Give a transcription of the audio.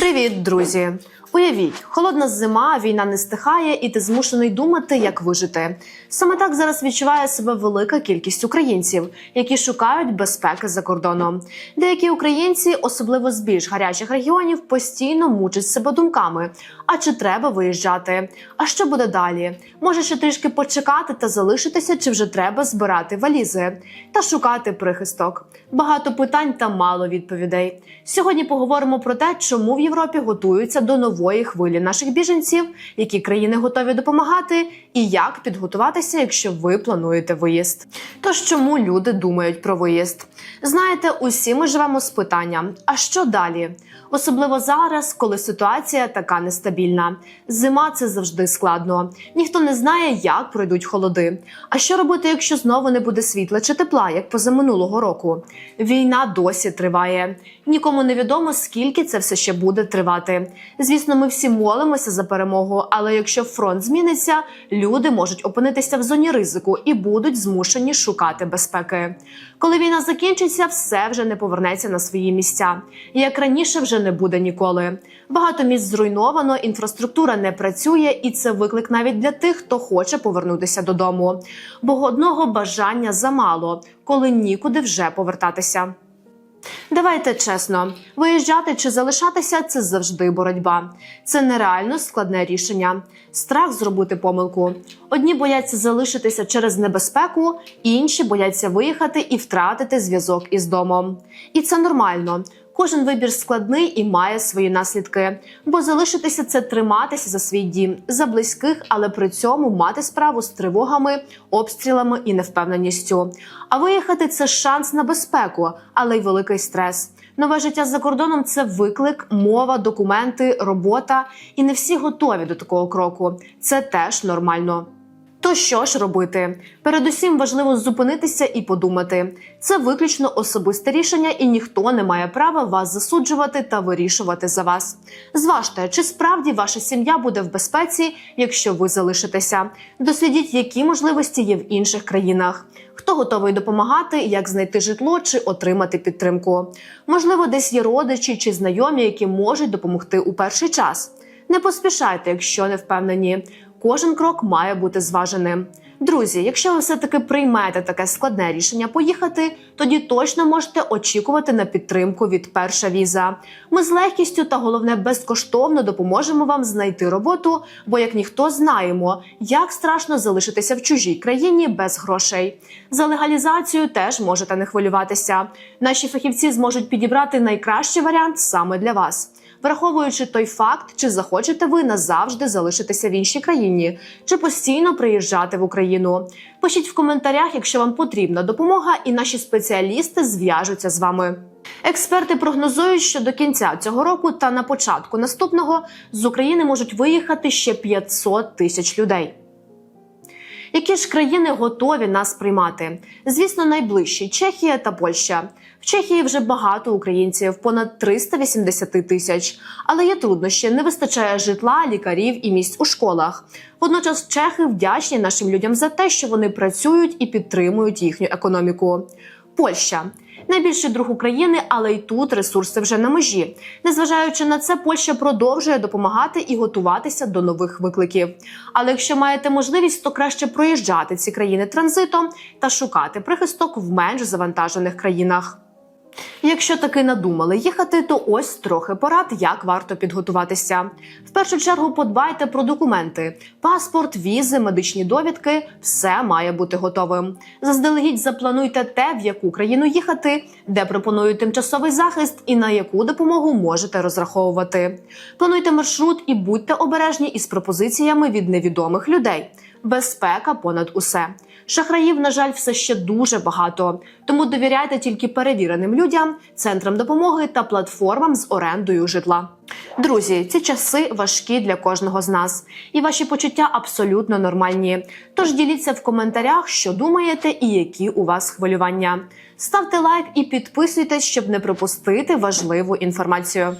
Привіт, друзі! Уявіть, холодна зима, війна не стихає, і ти змушений думати, як вижити. Саме так зараз відчуває себе велика кількість українців, які шукають безпеки за кордоном. Деякі українці, особливо з більш гарячих регіонів, постійно мучать себе думками: а чи треба виїжджати? А що буде далі? Може ще трішки почекати та залишитися, чи вже треба збирати валізи та шукати прихисток? Багато питань та мало відповідей. Сьогодні поговоримо про те, чому в Європі готуються до нової хвилі наших біженців, які країни готові допомагати, і як підготуватися, якщо ви плануєте виїзд. Тож чому люди думають про виїзд? Знаєте, усі ми живемо з питанням: а що далі? Особливо зараз, коли ситуація така нестабільна. Зима це завжди складно. Ніхто не знає, як пройдуть холоди. А що робити, якщо знову не буде світла чи тепла, як позаминулого року? Війна досі триває. Нікому не відомо, скільки це все ще буде тривати. Звісно, ми всі молимося за перемогу, але якщо фронт зміниться, люди можуть опинитися в зоні ризику і будуть змушені шукати безпеки. Коли війна закінчиться, все вже не повернеться на свої місця. Як раніше вже не буде ніколи. Багато місць зруйновано, інфраструктура не працює, і це виклик навіть для тих, хто хоче повернутися додому. Бо одного бажання замало, коли нікуди вже повертатися. Давайте чесно, виїжджати чи залишатися це завжди боротьба. Це нереально складне рішення. Страх зробити помилку. Одні бояться залишитися через небезпеку, інші бояться виїхати і втратити зв'язок із домом. І це нормально. Кожен вибір складний і має свої наслідки. Бо залишитися це триматися за свій дім, за близьких, але при цьому мати справу з тривогами, обстрілами і невпевненістю. А виїхати це шанс на безпеку, але й великий стрес. Нове життя за кордоном це виклик, мова, документи, робота. І не всі готові до такого кроку. Це теж нормально. То що ж робити? Передусім важливо зупинитися і подумати. Це виключно особисте рішення, і ніхто не має права вас засуджувати та вирішувати за вас. Зважте, чи справді ваша сім'я буде в безпеці, якщо ви залишитеся. Дослідіть, які можливості є в інших країнах. Хто готовий допомагати, як знайти житло чи отримати підтримку? Можливо, десь є родичі чи знайомі, які можуть допомогти у перший час. Не поспішайте, якщо не впевнені. Кожен крок має бути зваженим. Друзі, якщо ви все-таки приймете таке складне рішення поїхати, тоді точно можете очікувати на підтримку від перша віза. Ми з легкістю та головне безкоштовно допоможемо вам знайти роботу, бо як ніхто знаємо, як страшно залишитися в чужій країні без грошей. За легалізацію теж можете не хвилюватися. Наші фахівці зможуть підібрати найкращий варіант саме для вас враховуючи той факт, чи захочете ви назавжди залишитися в іншій країні, чи постійно приїжджати в Україну. Пишіть в коментарях, якщо вам потрібна допомога, і наші спеціалісти зв'яжуться з вами. Експерти прогнозують, що до кінця цього року та на початку наступного з України можуть виїхати ще 500 тисяч людей. Які ж країни готові нас приймати? Звісно, найближчі Чехія та Польща. В Чехії вже багато українців, понад 380 тисяч. Але є труднощі, не вистачає житла, лікарів і місць у школах. Водночас чехи вдячні нашим людям за те, що вони працюють і підтримують їхню економіку. Польща найбільший друг України, але й тут ресурси вже на межі. Незважаючи на це, Польща продовжує допомагати і готуватися до нових викликів. Але якщо маєте можливість, то краще проїжджати ці країни транзитом та шукати прихисток в менш завантажених країнах. Якщо таки надумали їхати, то ось трохи порад, як варто підготуватися. В першу чергу подбайте про документи: паспорт, візи, медичні довідки все має бути готовим. Заздалегідь заплануйте те, в яку країну їхати, де пропонують тимчасовий захист і на яку допомогу можете розраховувати. Плануйте маршрут і будьте обережні із пропозиціями від невідомих людей. Безпека понад усе. Шахраїв, на жаль, все ще дуже багато, тому довіряйте тільки перевіреним людям, центрам допомоги та платформам з орендою житла. Друзі, ці часи важкі для кожного з нас, і ваші почуття абсолютно нормальні. Тож діліться в коментарях, що думаєте і які у вас хвилювання. Ставте лайк і підписуйтесь, щоб не пропустити важливу інформацію.